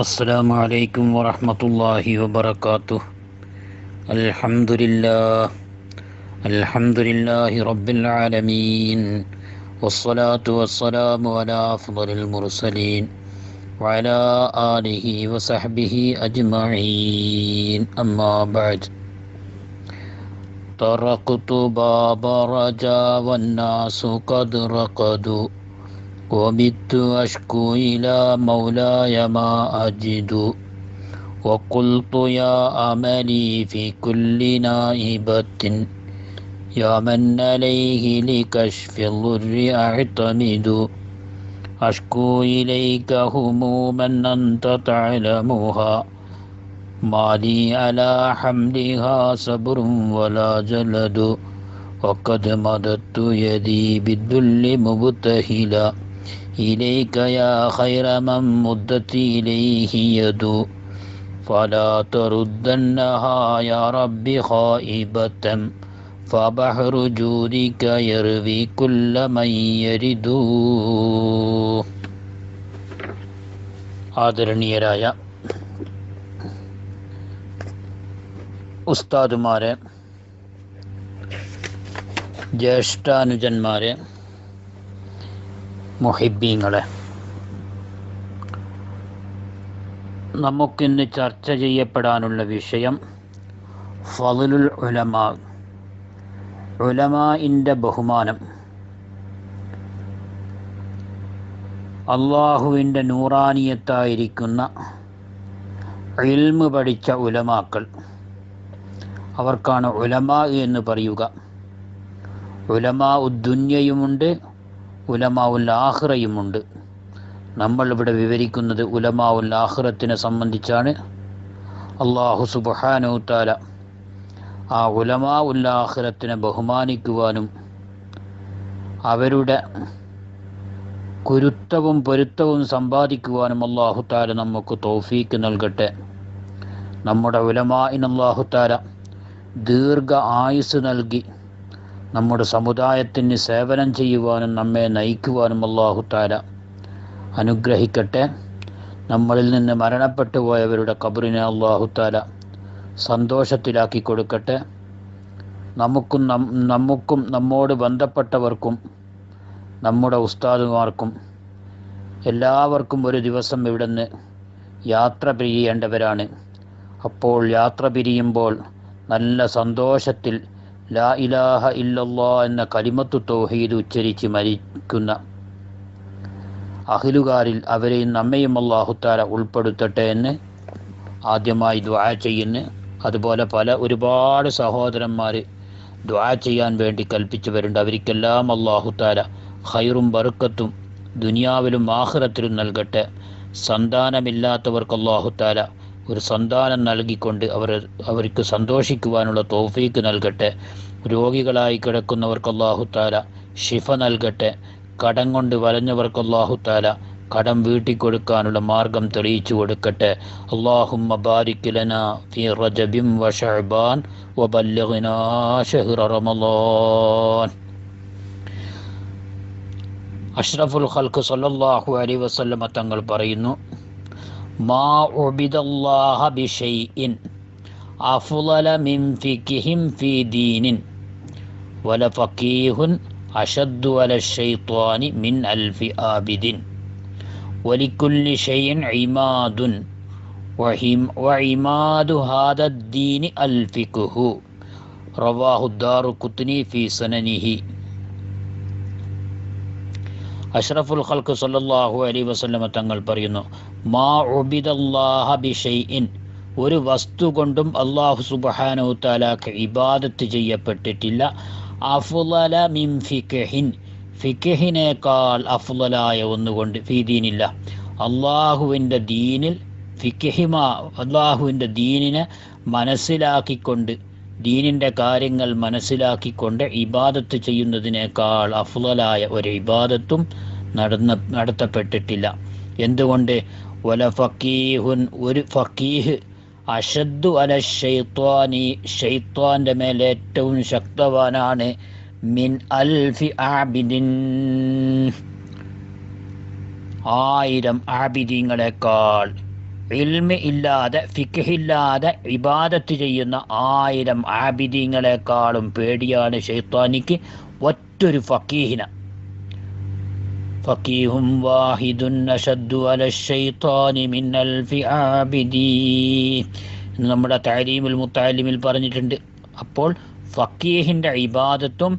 السلام عليكم ورحمة الله وبركاته. الحمد لله الحمد لله رب العالمين. والصلاة والسلام على أفضل المرسلين. وعلى آله وصحبه أجمعين. أما بعد. طرقت باب رجا والناس قد رقدوا. وبت أشكو إلى مولاي ما أجد. وقلت يا أملي في كل نائبة يا من عليه لكشف الضر أعتمد. أشكو إليك هموما أنت تعلمها. ما لي على حملها صبر ولا جلد. وقد مددت يدي بالذل مبتهلا. إليك يا خير من مدت إليه يد فلا تردنها يا رب خائبة فبحر جودك يروي كل من يرد ആദരണീയരായ ഉസ്താദുമാരെ ജ്യേഷ്ഠാനുജന്മാരെ മുഹിബീങ്ങളെ. നമുക്കിന്ന് ചർച്ച ചെയ്യപ്പെടാനുള്ള വിഷയം ഫലുൽ ഉലമാ. ഉലമാന്റെ ബഹുമാനം. അള്ളാഹുവിന്റെ നൂറാനിയത്തായിരിക്കുന്ന ഇൽമ് പഠിച്ച ഉലമാക്കൾ. അവർക്കാണ് ഉലമാ എന്ന് പറയുക. ഉലമാ ഉദ്ദുന്യയുമുണ്ട് ഉലമാ ഉൽ ആഹ്റയുമുണ്ട് നമ്മൾ ഇവിടെ വിവരിക്കുന്നത് ഉലമാവുൽ ആഹ്റത്തിനെ സംബന്ധിച്ചാണ്. അള്ളാഹു താല ആ ഉലമാ ഉൽ ആഹ്റത്തിനെ ബഹുമാനിക്കുവാനും അവരുടെ കുരുത്തവും പൊരുത്തവും സമ്പാദിക്കുവാനും അള്ളാഹു താല നമുക്ക് തോഫീക്ക് നൽകട്ടെ. നമ്മുടെ ഉലമാഇന് അള്ളാഹു താല ദീർഘ ആയുസ് നൽകി നമ്മുടെ സമുദായത്തിന് സേവനം ചെയ്യുവാനും നമ്മെ നയിക്കുവാനും അള്ളാഹു താര അനുഗ്രഹിക്കട്ടെ. നമ്മളിൽ നിന്ന് മരണപ്പെട്ടു പോയവരുടെ കബറിനെ അള്ളാഹു താര സന്തോഷത്തിലാക്കി കൊടുക്കട്ടെ. നമുക്കും നമുക്കും നമ്മോട് ബന്ധപ്പെട്ടവർക്കും നമ്മുടെ ഉസ്താദുമാർക്കും എല്ലാവർക്കും ഒരു ദിവസം ഇവിടുന്ന് യാത്ര പിരിയേണ്ടവരാണ്. അപ്പോൾ യാത്ര പിരിയുമ്പോൾ നല്ല സന്തോഷത്തിൽ ലാ ഇലാഹ ഇല്ലല്ലാ എന്ന കലിമത്തു തൗഹീദ് ഉച്ചരിച്ച് മരിക്കുന്ന അഹിലുകാരിൽ അവരെയും നമ്മയും അള്ളാഹുത്താര ഉൾപ്പെടുത്തട്ടെ എന്ന് ആദ്യമായി ദ്വാ ചെയ്യുന്നു. അതുപോലെ പല ഒരുപാട് സഹോദരന്മാർ ദ്വാ ചെയ്യാൻ വേണ്ടി കൽപ്പിച്ചു കൽപ്പിച്ചവരുണ്ട് അവർക്കെല്ലാം അള്ളാഹുത്താര ഹൈറും ബറുക്കത്തും ദുനിയാവിലും ആഹ്റത്തിലും നൽകട്ടെ. സന്താനമില്ലാത്തവർക്ക് അള്ളാഹുത്താല ഒരു സന്താനം നൽകിക്കൊണ്ട് അവർ അവർക്ക് സന്തോഷിക്കുവാനുള്ള തോഫീക്ക് നൽകട്ടെ. രോഗികളായി കിടക്കുന്നവർക്ക് അള്ളാഹുത്താല ഷിഫ നൽകട്ടെ. കടം കൊണ്ട് വലഞ്ഞവർക്ക് അള്ളാഹുത്താല കടം വീട്ടി കൊടുക്കാനുള്ള മാർഗം തെളിയിച്ചു കൊടുക്കട്ടെ. അള്ളാഹുമ്മ ലനാ ഫി റജബിൻ വ ശഅബാൻ അഷ്റഫുൽ ഖൽഖ് സല്ലല്ലാഹു അലൈഹി വസല്ലമ തങ്ങൾ പറയുന്നു മാ ഉബിദല്ലാഹ ബിഷൈഇൻ അഫ്ളല മിൻ ഫിഖിഹിം ഫീ ദീനിൻ വല ഫഖീഹുൻ അഷദ്ദു അല ഷൈത്വാനി മിൻ അൽഫി ആബിദിൻ വലിക്കുല്ലി ഷൈഇൻ ഇമാദുൻ وعماد هذا الدين الفقه رواه الدار قطني في سننه അഷ്റഫുൽ ഖൽക്ക് സല്ലല്ലാഹു അലൈഹി വസല്ലമ തങ്ങൾ പറയുന്നു മാ ഒരു വസ്തു കൊണ്ടും അള്ളാഹു സുബ്ഹാനഹു താലാഖ് ഇബാദത്ത് ചെയ്യപ്പെട്ടിട്ടില്ല. അഫ്ളല മിൻ ഫിഖഹിൻ. ഫിഖഹിനേക്കാൾ അഫുലലായ ഒന്നുകൊണ്ട് ഫീദീനില്ല അള്ളാഹുവിന്റെ ദീനിൽ ഫിഖഹിമ അള്ളാഹുവിന്റെ ദീനിനെ മനസ്സിലാക്കിക്കൊണ്ട് ദീനിന്റെ കാര്യങ്ങൾ മനസ്സിലാക്കിക്കൊണ്ട് ഇബാദത്ത് ചെയ്യുന്നതിനേക്കാൾ അഫുലലായ ഒരു ഇബാദത്തും നടന്ന നടത്തപ്പെട്ടിട്ടില്ല. എന്തുകൊണ്ട്? വല ഫക്കീഹുൻ ഒരു ഫക്കീഹ്. അഷദ്ദു അല ഷെയ്ത്വാനി ഷെയ്ത്വാന്റെ മേൽ ഏറ്റവും ശക്തവാനാണ്. മിൻ അൽഫി ആബിദിൻ ആയിരം ആബിദീങ്ങളെക്കാൾ ഇൽമ ഇല്ലാതെ ഫിഖില്ലാതെ ഇബാദത്ത് ചെയ്യുന്ന ആയിരം ആബിദീങ്ങളെക്കാളും പേടിയാണ് ഷെയ്ത്വാനിക്ക് ഒറ്റൊരു ഫക്കീഹിന. ഫക്കീഹും വാഹിദുൻ أشد على الشيطان من ألف عابدين നമ്മുടെ താലീമുൽ മുത്താലിമിൽ പറഞ്ഞിട്ടുണ്ട്. അപ്പോൾ ഫക്കീഹിന്റെ ഇബാദത്തും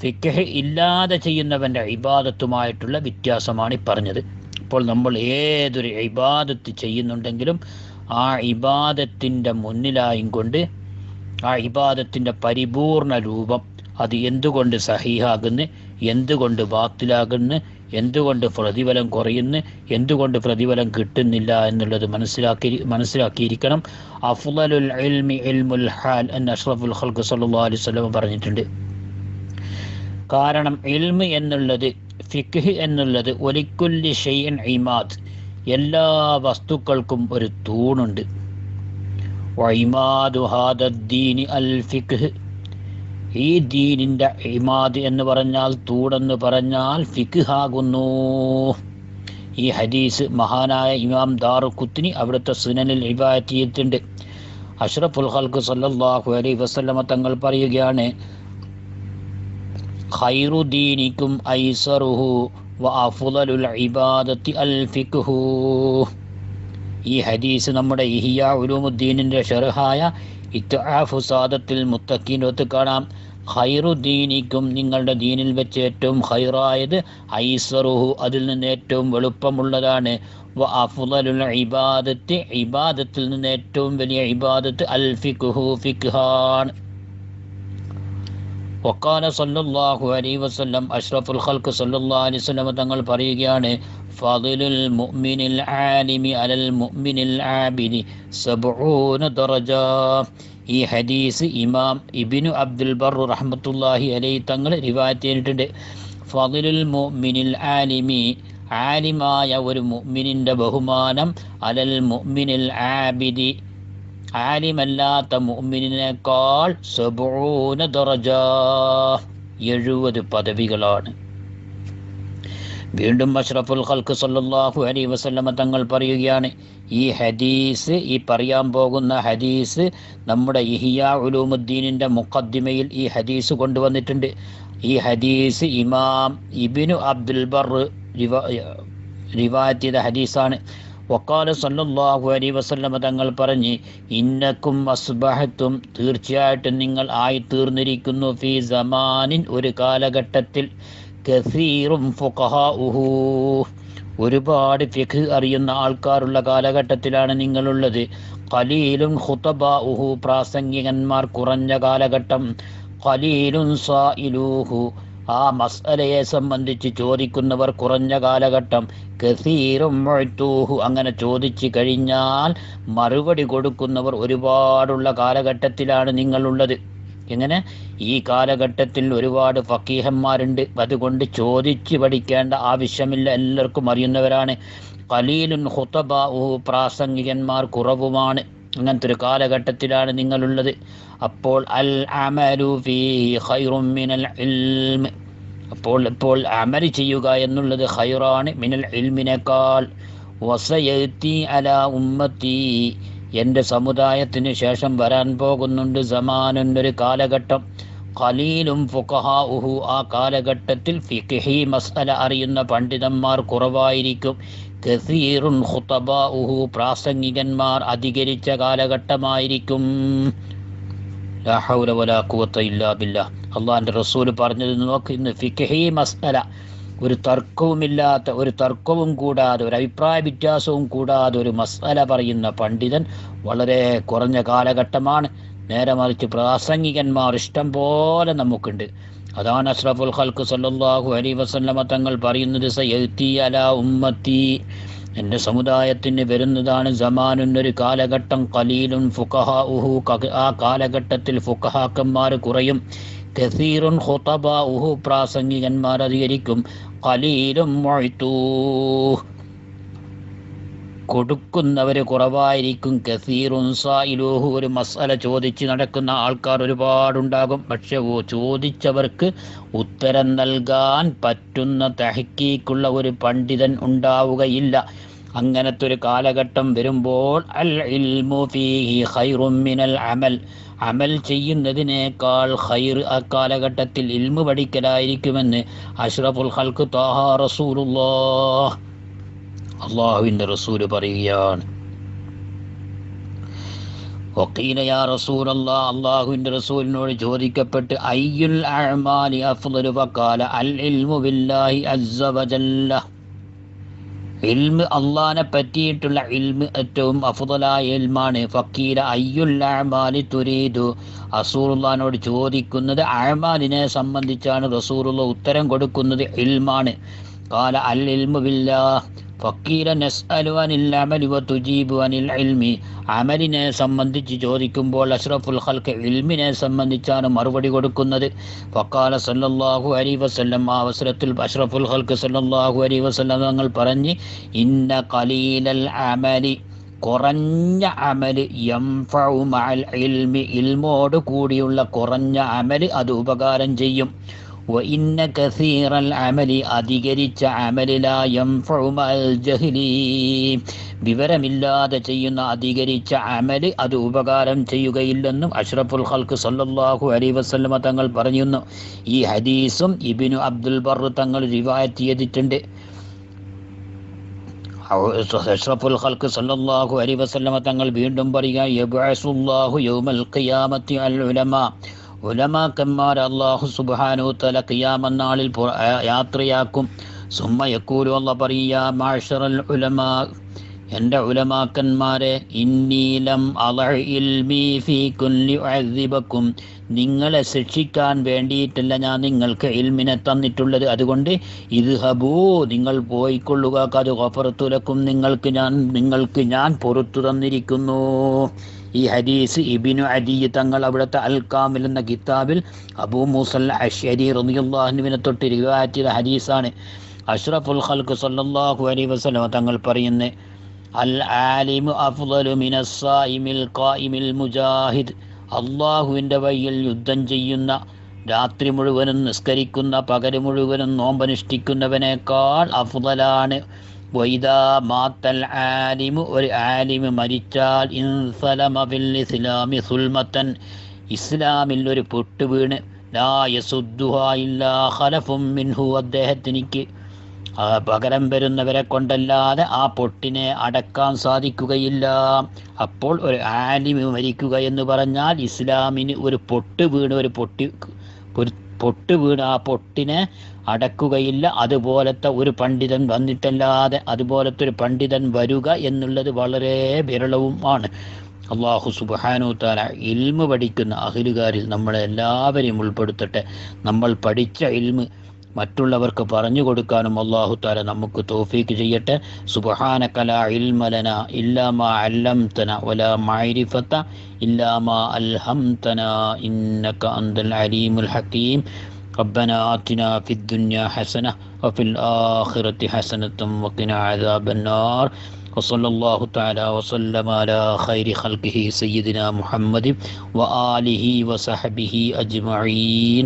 ഫിക്കഹ് ഇല്ലാതെ ചെയ്യുന്നവന്റെ ഇബാദത്തുമായിട്ടുള്ള വ്യത്യാസമാണ് ഈ പറഞ്ഞത്. അപ്പോൾ നമ്മൾ ഏതൊരു ഇബാദത്ത് ചെയ്യുന്നുണ്ടെങ്കിലും ആ ഇബാദത്തിന്റെ മുന്നിലായും കൊണ്ട് ആ ഇബാദത്തിന്റെ പരിപൂർണ രൂപം അത് എന്തുകൊണ്ട് സഹീഹാകുന്നു എന്തുകൊണ്ട് ബാത്തിലാകുന്നു എന്തുകൊണ്ട് പ്രതിഫലം കുറയുന്നു? എന്തുകൊണ്ട് പ്രതിഫലം കിട്ടുന്നില്ല എന്നുള്ളത് മനസ്സിലാക്കി മനസ്സിലാക്കിയിരിക്കണം. അഫ്ലലുൽ ഇൽമി ഇൽമുൽ ഹാൽ എന്ന് അഷ്റഫുൽ ഖൽക്ക് സല്ലല്ലാഹു അലൈഹി വസല്ലം പറഞ്ഞിട്ടുണ്ട്. കാരണം ഇൽമ് എന്നുള്ളത് ഫിഖ് എന്നുള്ളത് ഒലിക്കുല്ലി ഷെയ്യൻ ഇമാദ്. എല്ലാ വസ്തുക്കൾക്കും ഒരു തൂണുണ്ട്. വൈമാദു ഹാദീനി അൽ ഫിഖ്. ഈ ദീനിന്റെ ഇമാദ് എന്ന് പറഞ്ഞാൽ തൂടെന്ന് പറഞ്ഞാൽ ഫിഖ് ആകുന്നു ഈ ഹദീസ് മഹാനായ ഇമാം ദാറു കുത്തിനി അവിടുത്തെ സുനനിൽ ഇവാറ്റിയിട്ടുണ്ട് അഷ്റഫുൽ ഹൽക്ക് സല്ലാഹു അലൈ വസല്ലമ തങ്ങൾ പറയുകയാണ് ഖൈറുദ്ദീനിക്കും ഐസറുഹു വ ഇബാദത്തി അൽ ഫിഖ്ഹു. ഈ ഹദീസ് നമ്മുടെ ഇഹിയ ഉലൂമുദ്ദീനിന്റെ ഷെർഹായ ഇത്ആഫു സാദത്തിൽ മുത്തക്കീനൊത്ത് കാണാം. ഹൈറുദ്ദീനിക്കും നിങ്ങളുടെ ദീനിൽ വെച്ച് ഏറ്റവും ഹൈറായത് ഐസറുഹു അതിൽ നിന്ന് ഏറ്റവും എളുപ്പമുള്ളതാണ്. ഇബാദത്തി ഇബാദത്തിൽ നിന്ന് ഏറ്റവും വലിയ ഇബാദത്ത് അൽ ഫിഖ്ഹു ഫിഖ്ഹാണ് വക്കാല സല്ലാഹു അലൈ വസല്ലം അഷ്റഫുൽ ഖൽക്ക് സല്ലാ അലൈഹി വസല്ലം തങ്ങൾ പറയുകയാണ് ഫതിലുൽ മുഅ്മിനിൽ ആലിമി അലൽ മുഅ്മിനിൽ ആബിദി സബ്ഊന ദറജ. ഈ ഹദീസ് ഇമാം ഇബിനു അബ്ദുൽ ബർ റഹ്മത്തുള്ളാഹി അലൈ തങ്ങൾ റിവായത്ത് ചെയ്തിട്ടുണ്ട്. ഫതിലുൽ മുഅ്മിനിൽ ആലിമി ആലിമായ ഒരു മുഅ്മിനിന്റെ ബഹുമാനം അലൽ മുഅ്മിനിൽ ആബിദി ആലിമല്ലാത്ത മുഅ്മിനിനേക്കാൾ സബൂന ദറജ. എഴുപത് പദവികളാണ്. വീണ്ടും അഷ്റഫുൽ ഖൽക്ക് സല്ലാഹു അലൈഹി വസല്ലമ തങ്ങൾ പറയുകയാണ് ഈ ഹദീസ് ഈ പറയാൻ പോകുന്ന ഹദീസ് നമ്മുടെ ഇഹിയാ ഉലൂമുദ്ദീനിന്റെ മുഖദ്ദിമയിൽ ഈ ഹദീസ് കൊണ്ടുവന്നിട്ടുണ്ട്. ഈ ഹദീസ് ഇമാം ഇബിനു അബ്ദുൽ ബർ റിവാറ്റ് ചെയ്ത ഹദീസാണ്. വക്കാല സല്ലാഹു അലി വസല്ലമ തങ്ങൾ പറഞ്ഞ് ഇന്നക്കും അസ്ബഹത്തും തീർച്ചയായിട്ടും നിങ്ങൾ ആയി തീർന്നിരിക്കുന്നു ഫി സമാനിൻ ഒരു കാലഘട്ടത്തിൽ. കസീറും ഫുഖഹാഉഹു. ഒരുപാട് ഫിഖ് അറിയുന്ന ആൾക്കാരുള്ള കാലഘട്ടത്തിലാണ് നിങ്ങളുള്ളത്. ഖലീലും ഖുതബാഉഹു പ്രാസംഗികന്മാർ കുറഞ്ഞ കാലഘട്ടം. ഖലീലും സായിലൂഹു ആ മസ്അലയെ സംബന്ധിച്ച് ചോദിക്കുന്നവർ കുറഞ്ഞ കാലഘട്ടം. കസീറും മൊഴ്ത്തൂഹു അങ്ങനെ ചോദിച്ചു കഴിഞ്ഞാൽ മറുപടി കൊടുക്കുന്നവർ ഒരുപാടുള്ള കാലഘട്ടത്തിലാണ് നിങ്ങളുള്ളത്. എങ്ങനെ? ഈ കാലഘട്ടത്തിൽ ഒരുപാട് ഫക്കീഹന്മാരുണ്ട്. അതുകൊണ്ട് ചോദിച്ച് പഠിക്കേണ്ട ആവശ്യമില്ല. എല്ലാവർക്കും അറിയുന്നവരാണ്. കലീലുൻ ഹുത്തബാഹു പ്രാസംഗികന്മാർ കുറവുമാണ്. അങ്ങനത്തെ ഒരു കാലഘട്ടത്തിലാണ് നിങ്ങളുള്ളത്. അപ്പോൾ അൽ അമലു ഫീ ഇൽമ്. അപ്പോൾ ഇപ്പോൾ അമൽ ചെയ്യുക എന്നുള്ളത് ഖൈറാണ്. മിനൽ ഇൽമിനേക്കാൾ വസയത്തി അല ഉമ്മത്തി. എന്റെ സമുദായത്തിന് ശേഷം വരാൻ പോകുന്നുണ്ട് സമാനൊരു കാലഘട്ടം. ഖലീലും ഫുഖഹാഉഹു ആ കാലഘട്ടത്തിൽ ഫിഖി മസ്അല അറിയുന്ന പണ്ഡിതന്മാർ കുറവായിരിക്കും. കസീറുൻ ഖുതബാഉഹു പ്രാസംഗികന്മാർ അധികരിച്ച കാലഘട്ടമായിരിക്കും. അള്ളാഹിന്റെ റസൂൽ പറഞ്ഞത് നോക്ക് ഇന്ന് ഫിഖഹി മസ്അല. ഒരു തർക്കവുമില്ലാത്ത ഒരു തർക്കവും കൂടാതെ ഒരു അഭിപ്രായ വ്യത്യാസവും കൂടാതെ ഒരു മസ്അല പറയുന്ന പണ്ഡിതൻ വളരെ കുറഞ്ഞ കാലഘട്ടമാണ്. നേരെ മറിച്ച് പ്രാസംഗികന്മാർ ഇഷ്ടം പോലെ നമുക്കുണ്ട്. അതാണ് അഷ്റഫുൽ ഖൽക്ക് സല്ലാഹു അലി വസല്ലമ തങ്ങൾ പറയുന്നത് സയത്തി അല ഉമ്മത്തി. എന്റെ സമുദായത്തിന് വരുന്നതാണ് ജമാനുന്നൊരു കാലഘട്ടം കലീലുൻ ഫുഖഹ ഉഹു ആ കാലഘട്ടത്തിൽ ഫുഖഹാക്കന്മാർ കുറയും. കസീറുൻ ഹുതബ ഉഹു പ്രാസംഗികന്മാർ അധികരിക്കും. കലീലും മൊയ്ത്തൂ കൊടുക്കുന്നവർ കുറവായിരിക്കും. കസീറും സായിലൂഹു ഒരു മസാല ചോദിച്ച് നടക്കുന്ന ആൾക്കാർ ഒരുപാടുണ്ടാകും. പക്ഷെ ഓ ചോദിച്ചവർക്ക് ഉത്തരം നൽകാൻ പറ്റുന്ന തഹക്കീക്കുള്ള ഒരു പണ്ഡിതൻ ഉണ്ടാവുകയില്ല. അങ്ങനത്തെ ഒരു കാലഘട്ടം വരുമ്പോൾ അൽ ഇൽമു ഫീഹി ഖൈറും അമൽ. അമൽ ചെയ്യുന്നതിനേക്കാൾ ഖൈർ ആ കാലഘട്ടത്തിൽ ഇൽമു പഠിക്കലായിരിക്കുമെന്ന് അഷ്റഫുൽ ഹൽക്ക് താഹ റസൂലുള്ളാഹ് അള്ളാഹുവിന്റെ റസൂൽ പറയുകയാണ്. ഒക്കീനയാ റസൂൽ അല്ലാ അള്ളാഹുവിന്റെ റസൂലിനോട് ചോദിക്കപ്പെട്ട് അയ്യുൽ അഹ്മാലി അഫ്ദലു? ഫഖാല അൽ ഇൽമു ബില്ലാഹി അസ്സ വജല്ല. ഇൽമ് അള്ളാനെ പറ്റിയിട്ടുള്ള ഇൽമ് ഏറ്റവും അഫുതലായ ഇൽമാണ്. ഫക്കീല അയ്യുൽ അഹ്മാലി തുരീദു? റസൂറുല്ലാനോട് ചോദിക്കുന്നത് അഹ്മാലിനെ സംബന്ധിച്ചാണ് റസൂറുള്ള ഉത്തരം കൊടുക്കുന്നത് ഇൽമാണ്. കാല അൽ ഇൽമു ബില്ലാഹ്. വക്കീല നസ്അലു അലു അനിൽ അമലുവ തുജീബു അനിൽ അൽമി അമലിനെ സംബന്ധിച്ച് ചോദിക്കുമ്പോൾ അഷ്റഫുൽ ഹൽക്ക് ഇൽമിനെ സംബന്ധിച്ചാണ് മറുപടി കൊടുക്കുന്നത്. വക്കാല സല്ലാഹു അലി വസ്ലം ആ അവസരത്തിൽ അഷ്റഫുൽ ഹൽക്ക് സല്ലാഹു അലി വസ്ലം തങ്ങൾ പറഞ്ഞ് ഇന്ന കലീലൽ അമലി കുറഞ്ഞ അമൽ എംഫൗ ഇൽമി ഇൽമോട് കൂടിയുള്ള കുറഞ്ഞ അമൽ അത് ഉപകാരം ചെയ്യും. وإن كثير العمل അധികരിച്ച അമലില യംഫഉ മഅൽ ജഹ്ലി വിവരമില്ലാതെ ചെയ്യുന്ന അധികരിച്ച അമല് അത് ഉപകാരം ചെയ്യുകയില്ലെന്നും അഷ്റഫുൽ ഖൽക്ക് സല്ലല്ലാഹു അലൈഹി വസല്ലമ തങ്ങൾ പറയുന്നു ഈ ഹദീസും ഇബ്നു അബ്ദുൽ ബർ തങ്ങൾ റിവായത്ത് ചെയ്തിട്ടുണ്ട് അഷ്റഫുൽ ഖൽക്ക് സല്ലല്ലാഹു അലൈഹി വസല്ലമ തങ്ങൾ വീണ്ടും പറയുക യബ്അസുല്ലാഹു യൗമൽ ഖിയാമത്തി അൽ ഉലമാ ഉലമാക്കന്മാർ അള്ളാഹു സുബാനു തല കിയാമന്നാളിൽ യാത്രയാക്കും. സുമ്മ യക്കൂലു അല്ല പറയുക മാഷറൽ ഉലമാ എന്റെ ഉലമാക്കന്മാരെ ഇന്നീലം അലഇൽമീഫിക്കും നിങ്ങളെ ശിക്ഷിക്കാൻ വേണ്ടിയിട്ടല്ല ഞാൻ നിങ്ങൾക്ക് ഇൽമിനെ തന്നിട്ടുള്ളത്. അതുകൊണ്ട് ഇത് ഹബൂ നിങ്ങൾ പോയിക്കൊള്ളുക. കത് ഗഫറത്തുലക്കും നിങ്ങൾക്ക് ഞാൻ നിങ്ങൾക്ക് ഞാൻ പുറത്തു തന്നിരിക്കുന്നു. ഈ ഹദീസ് ഇബിനു അദിയ തങ്ങൾ അവിടുത്തെ അൽ കാമിൽ എന്ന കിതാബിൽ അബൂ മൂസൽ അഷരി റളിയല്ലാഹുവിനെ തൊട്ട് രൂപാറ്റിയ ചെയ്ത ഹദീസാണ്. അഷ്റഫുൽ ഖൽക്ക് സല്ലാഹു അലൈഹി വസല്ലം തങ്ങൾ പറയുന്നത് അൽ ആലിമു അഫ്ളലു മിനസ്സായിമിൽ ഖായിമിൽ മുജാഹിദ്. അള്ളാഹുവിന്റെ വഴിയിൽ യുദ്ധം ചെയ്യുന്ന രാത്രി മുഴുവനും നിസ്കരിക്കുന്ന പകൽ മുഴുവനും നോമ്പനുഷ്ഠിക്കുന്നവനേക്കാൾ അഫ്ളലാണ് വൈദാ മാത്തൽ ആലിമു ഒരു ആലിമ് മരിച്ചാൽ ഇൻസലമ ഫിൽ ഇസ്ലാമി സുൽമത്തൻ. ഇസ്ലാമിൽ ഒരു പൊട്ട് വീണ്. ലാ യസുദ്ദുഹ ഇല്ലാ ഖലഫും മിൻഹു. അദ്ദേഹത്തിനിക്ക് പകരം വരുന്നവരെ കൊണ്ടല്ലാതെ ആ പൊട്ടിനെ അടക്കാൻ സാധിക്കുകയില്ല. അപ്പോൾ ഒരു ആലിമ് മരിക്കുക എന്ന് പറഞ്ഞാൽ ഇസ്ലാമിന് ഒരു പൊട്ട് വീണ് ഒരു പൊട്ടി പൊട്ട് വീണ് ആ പൊട്ടിനെ അടക്കുകയില്ല. അതുപോലത്തെ ഒരു പണ്ഡിതൻ വന്നിട്ടല്ലാതെ അതുപോലത്തെ ഒരു പണ്ഡിതൻ വരുക എന്നുള്ളത് വളരെ വിരളവുമാണ് അള്ളാഹു സുബാനു താല ഇൽമ് പഠിക്കുന്ന അഹിലുകാരിൽ നമ്മളെ എല്ലാവരെയും ഉൾപ്പെടുത്തട്ടെ. നമ്മൾ പഠിച്ച ഇൽമ് മറ്റുള്ളവർക്ക് പറഞ്ഞു കൊടുക്കാനും അള്ളാഹു താല നമുക്ക് തോഫീക്ക് ചെയ്യട്ടെ സുബഹാനകല ഇൽമലന ഇല്ലാമ അല്ലംതന വല മൈരിഫത്ത ഇല്ലാമ അൽഹംതന ഇന്നക അന്തൽ അലീമുൽ ഹക്കീം ربنا آتنا في الدنيا حسنة وفي الآخرة حسنة وقنا عذاب النار وصلى الله تعالى وسلم على خير خلقه سيدنا محمد وآله وصحبه أجمعين